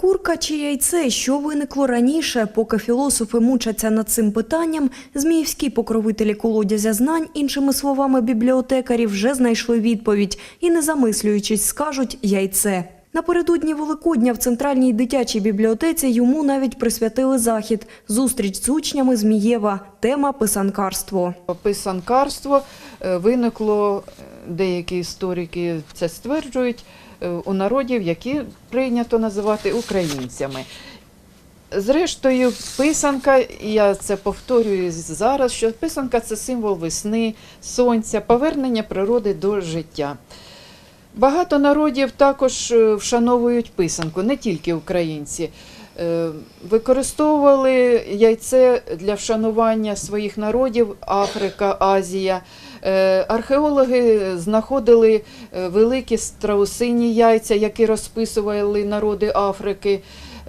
Курка чи яйце, що виникло раніше, поки філософи мучаться над цим питанням, зміївські покровителі колодязя знань, іншими словами бібліотекарі, вже знайшли відповідь і, не замислюючись, скажуть «яйце». Напередодні Великодня в Центральній дитячій бібліотеці йому навіть присвятили захід – зустріч з учнями Змієва, тема писанкарство. Писанкарство е, виникло, е, деякі історики це стверджують, е, у народів, які прийнято називати українцями. Зрештою, писанка, я це повторюю зараз, що писанка це символ весни, сонця, повернення природи до життя. Багато народів також е, вшановують писанку, не тільки українці. Е, Використовували яйце для вшанування своїх народів Африка, Азія. Е, Археологи знаходили е, великі страусині яйця, які розписували народи Африки.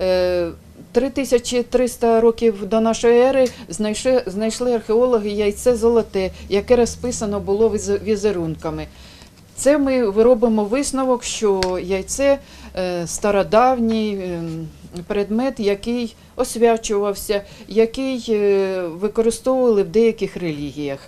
Е, 3300 років до нашої ери знайшли, знайшли археологи яйце золоте, яке розписано було віз- візерунками. Це ми робимо висновок, що яйце стародавній е, предмет, який освячувався, який е, використовували в деяких релігіях.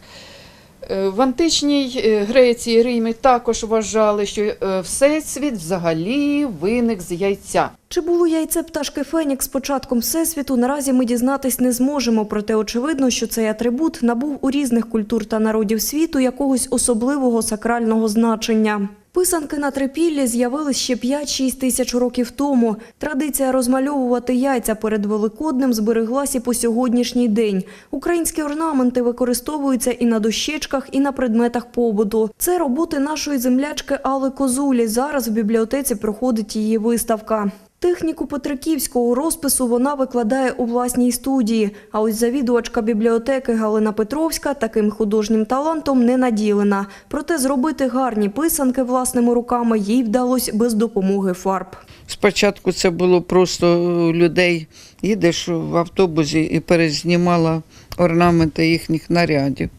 Е, В античній е, Греції Римі також вважали, що всесвіт взагалі виник з яйця. Чи було яйце пташки Фенікс початком Всесвіту, наразі ми дізнатись не зможемо, проте очевидно, що цей атрибут набув у різних культур та народів світу якогось особливого сакрального значення. Писанки на трипіллі з'явились ще 5-6 тисяч років тому. Традиція розмальовувати яйця перед Великоднем збереглася по сьогоднішній день. Українські орнаменти використовуються і на дощечках, і на предметах побуту. Це роботи нашої землячки Алли Козулі. Зараз в бібліотеці проходить її виставка. Техніку петриківського розпису вона викладає у власній студії. А ось завідувачка бібліотеки Галина Петровська таким художнім талантом не наділена. Проте зробити гарні писанки власними руками їй вдалося без допомоги фарб. Спочатку це було просто людей. Їдеш в автобусі і перезнімала орнаменти їхніх нарядів.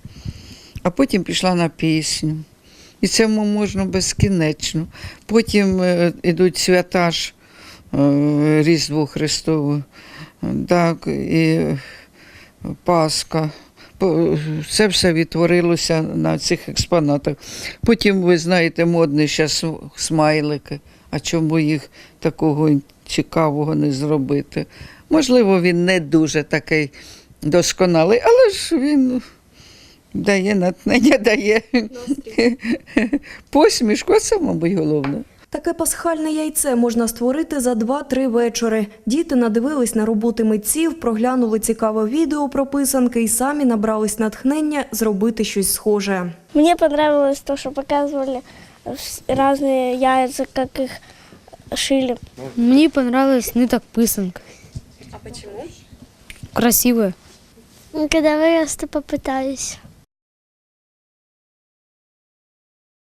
А потім пішла на пісню. І цьому можна безкінечно. Потім е, ідуть е, Різдво Христове, так, і Пасха. Це все відтворилося на цих експонатах. Потім, ви знаєте, модні зараз смайлики. А чому їх такого цікавого не зробити? Можливо, він не дуже такий досконалий, але ж він дає натхнення, дає посмішку, а це, мабуть, головне. Таке пасхальне яйце можна створити за 2-3 вечори. Діти надивились на роботи митців, проглянули цікаве відео про писанки і самі набрались натхнення зробити щось схоже. Мне понравилось то, что показывали вс- разные яйца, как их шили. Мне понравилась ниток писанка. А чому? Красивая. Когда вырасту, попытаюсь.